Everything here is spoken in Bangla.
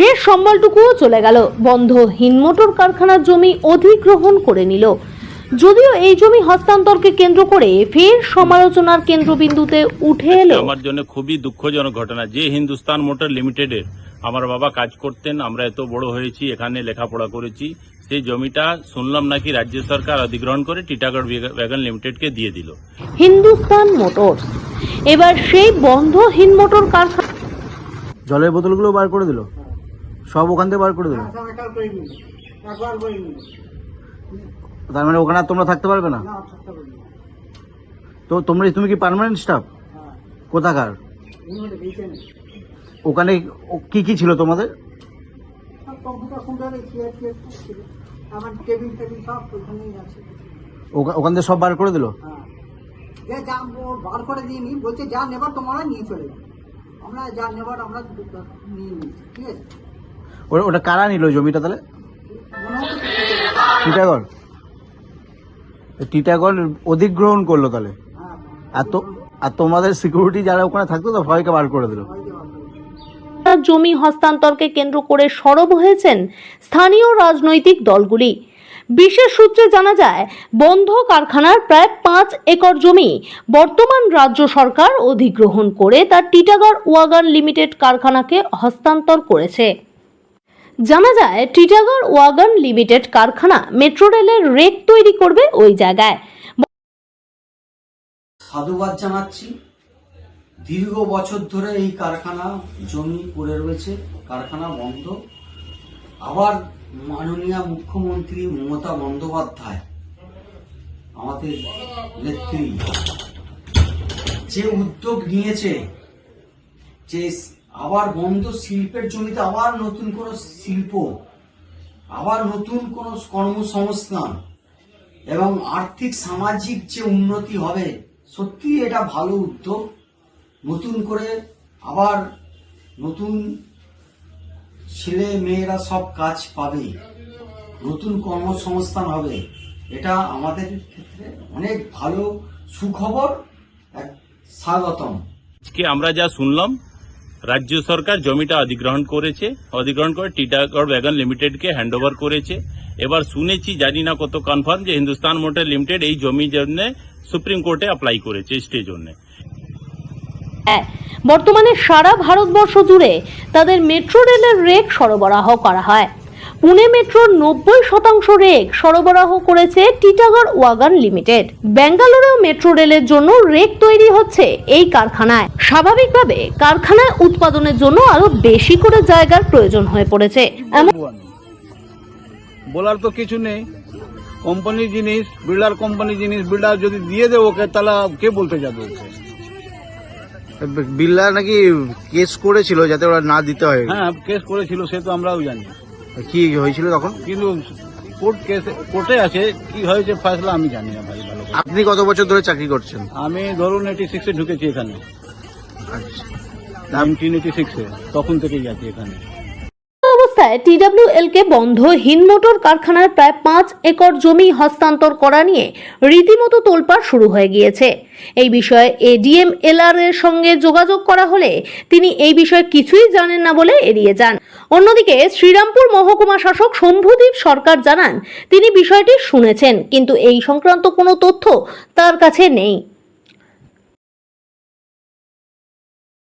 শেষ সম্বলটুকুও চলে গেল। বন্ধ হিনমোটর কারখানার জমি অধিগ্রহণ করে নিল। যদিও এই জমি হস্তান্তরকে কেন্দ্র করে ফের সমালোচনার কেন্দ্রবিন্দুতে উঠে এলো। আমার জন্য খুবই দুঃখজনক ঘটনা। যে হিন্দুস্তান মোটর লিমিটেডের আমার বাবা কাজ করতেন আমরা এত বড় হয়েছি এখানে লেখাপড়া করেছি সেই জমিটা শুনলাম নাকি রাজ্য সরকার অধিগ্রহণ করে টিটাগড় ব্যাগন লিমিটেডকে দিয়ে দিল। হিন্দুস্তান মোটরস। এবার সেই বন্ধ হিনমোটর কারখানা জলের বোতলগুলো বার করে দিল। সব ওখান থেকে বার করে করিনি তার মানে ওখানে তোমরা থাকতে পারবে না? তো তোমরা তুমি কি পার্মানেন্ট স্টাফ হ্যাঁ। কোথাকার? বেঁচে নেই ওখানে কি কি ছিল তোমাদের? ওখান থেকে সব বার করে দিল? হ্যাঁ। বার করে দিয়ে নি বলছে যা নেবার তোমরা নিয়ে চলে আমরা যা নেবার আমরা নিয়ে নিচ্ছি ঠিক আছে? ওটা- কারা নিল জমিটা তাহলে? টিটাগড়। টিটাগড় অধিগ্রহণ করল তাহলে। আর আর তোমাদের সিকিউরিটি যারা ওখানে থাকতো তো সবাইকে বার করে দিল। জমি হস্তান্তরকে কেন্দ্র করে সরব হয়েছেন স্থানীয় রাজনৈতিক দলগুলি। বিশেষ সূত্রে জানা যায়, বন্ধ কারখানার প্রায় পাঁচ একর জমি বর্তমান রাজ্য সরকার অধিগ্রহণ করে তার টিটাগড় ওয়াগান লিমিটেড কারখানাকে হস্তান্তর করেছে। জানা যায়, টিটাগড় ওয়াগন লিমিটেড কারখানা মেট্রো রেলের রেক তৈরি করবে ওই জায়গায়। সাধুবাদ জানাচ্ছি। দীর্ঘ বছর ধরে এই কারখানা জমি পড়ে রয়েছে, কারখানা বন্ধ। আবার মাননীয় মুখ্যমন্ত্রী মমতা বন্দ্যোপাধ্যায় আমাদের নেত্রী। যে উদ্যোগ নিয়েছে, যে আবার বন্ধ শিল্পের জমিতে আবার নতুন কোনো শিল্প, আবার নতুন কোনো কর্মসংস্থান এবং আর্থিক, সামাজিক যে উন্নতি হবে সত্যি এটা ভালো উদ্যোগ। নতুন করে আবার নতুন ছেলে মেয়েরা সব কাজ পাবে, নতুন কর্মসংস্থান হবে। এটা আমাদের ক্ষেত্রে অনেক ভালো সুখবর, এক স্বাগতম। আমরা যা শুনলাম রাজ্য সরকার জমিটা অধিগ্রহণ করেছে। অধিগ্রহণ করে টিটাগড় ব্যাগন লিমিটেডকে হ্যান্ড ওভার করেছে। এবার শুনেছি জানি না কত কনফার্ম যে হিন্দুস্তান মোটর লিমিটেড এই জমির জন্য সুপ্রিম কোর্টে অ্যাপ্লাই করেছে স্টে জন্য। হ্যাঁ, বর্তমানে সারা ভারতবর্ষ জুড়ে তাদের মেট্রো রেলের রেক সরবরাহ করা হয়। পুনে মেট্রোর নব্বই শতাংশ রেক সরবরাহ করেছে টিটাগড় ওয়াগান লিমিটেড। ব্যাঙ্গালোরেও মেট্রো রেলের জন্য রেক তৈরি হচ্ছে এই কারখানায়। স্বাভাবিকভাবে কারখানায় উৎপাদনের জন্য আরও বেশি করে জায়গার প্রয়োজন হয়ে পড়েছে। এমন বলার তো কিছু নেই। কোম্পানির জিনিস বিল্ডার কোম্পানি জিনিস বিল্ডার যদি দিয়ে দেয় ওকে তাহলে কে বলতে যাবে ওকে? বিল্লা নাকি কেস করেছিল যাতে ওরা না দিতে হয়? হ্যাঁ কেস করেছিল সে তো আমরাও জানি। কি হয়েছিল তখন? কিন্তু কোর্ট কেসে কোর্টে আছে কি হয়েছে ফয়সলা আমি জানি না ভাই ভালো আপনি কত বছর ধরে চাকরি করছেন? আমি ধরুন এইটি সিক্সে ঢুকেছি এখানে। নাইনটিন এইটি সিক্সে তখন থেকেই আছি এখানে। অবস্থায় টিডব্লিউএল কে বন্ধ হিনমোটর কারখানার প্রায় পাঁচ একর জমি হস্তান্তর করা নিয়ে রীতিমতো তোলপাড় শুরু হয়ে গিয়েছে। এই বিষয়ে এডিএম এলআর এর সঙ্গে যোগাযোগ করা হলে তিনি এই বিষয়ে কিছুই জানেন না বলে এড়িয়ে যান। অন্যদিকে শ্রীরামপুর মহকুমা শাসক শম্ভুদীপ সরকার জানান, তিনি বিষয়টি শুনেছেন, কিন্তু এই সংক্রান্ত কোনো তথ্য তার কাছে নেই।